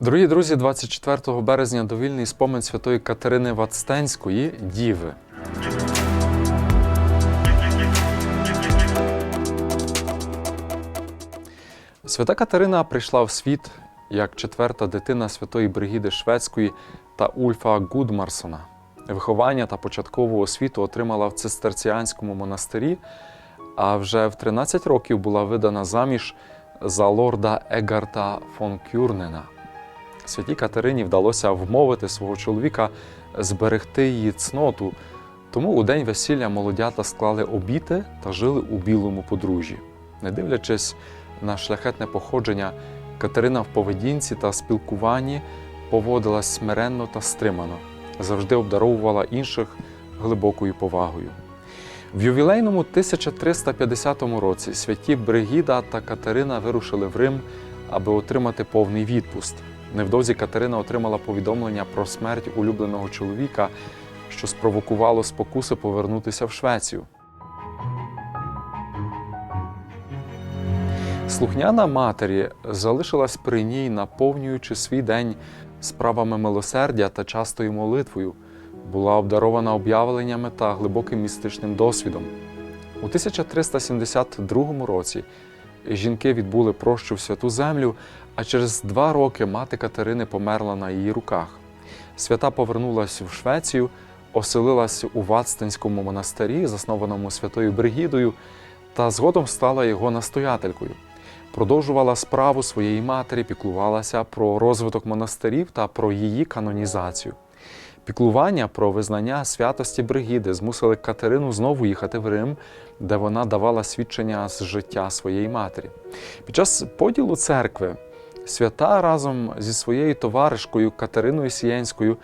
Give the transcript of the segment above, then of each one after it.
Дорогі друзі, 24 березня довільний спомин святої Катерини Вацтенської Діви. Свята Катерина прийшла в світ як четверта дитина святої Бригіди Шведської та Ульфа Гудмарсона. Виховання та початкову освіту отримала в цистерціанському монастирі, а вже в 13 років була видана заміж за лорда Егарта фон Кюрнена. Святій Катерині вдалося вмовити свого чоловіка зберегти її цноту, тому у день весілля молодята склали обіти та жили у білому подружжі. Не дивлячись на шляхетне походження, Катерина в поведінці та спілкуванні поводилась смиренно та стримано, завжди обдаровувала інших глибокою повагою. В ювілейному 1350 році святі Бригіда та Катерина вирушили в Рим, аби отримати повний відпуст. Невдовзі Катерина отримала повідомлення про смерть улюбленого чоловіка, що спровокувало спокуси повернутися в Швецію. Слухняна матері залишилась при ній, наповнюючи свій день справами милосердя та частою молитвою, була обдарована об'явленнями та глибоким містичним досвідом. У 1372 році жінки відбули прощу в святу землю, а через два роки мати Катерини померла на її руках. Свята повернулася в Швецію, оселилась у Вацтинському монастирі, заснованому святою Бригідою, та згодом стала його настоятелькою. Продовжувала справу своєї матері, піклувалася про розвиток монастирів та про її канонізацію. Піклування про визнання святості Бригіди змусили Катерину знову їхати в Рим, де вона давала свідчення з життя своєї матері. Під час поділу церкви свята разом зі своєю товаришкою Катериною Сієнською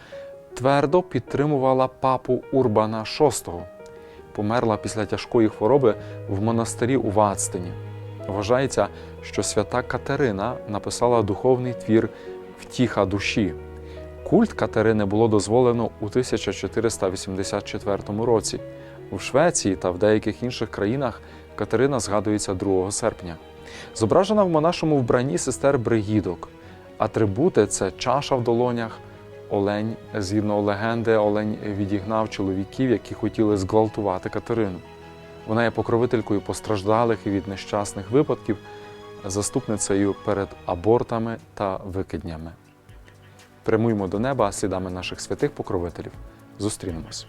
твердо підтримувала папу Урбана VI. Померла після тяжкої хвороби в монастирі у Вацтині. Вважається, що свята Катерина написала духовний твір Втіха душі. Культ Катерини було дозволено у 1484 році. У Швеції та в деяких інших країнах Катерина згадується 2 серпня. Зображена в монашому вбранні сестер Бригідок. Атрибути це чаша в долонях. Олень, згідно легенди, Олень відігнав чоловіків, які хотіли зґвалтувати Катерину. Вона є покровителькою постраждалих і від нещасних випадків, заступницею перед абортами та викиднями. Прямуємо до неба слідами наших святих покровителів. Зустрінемось.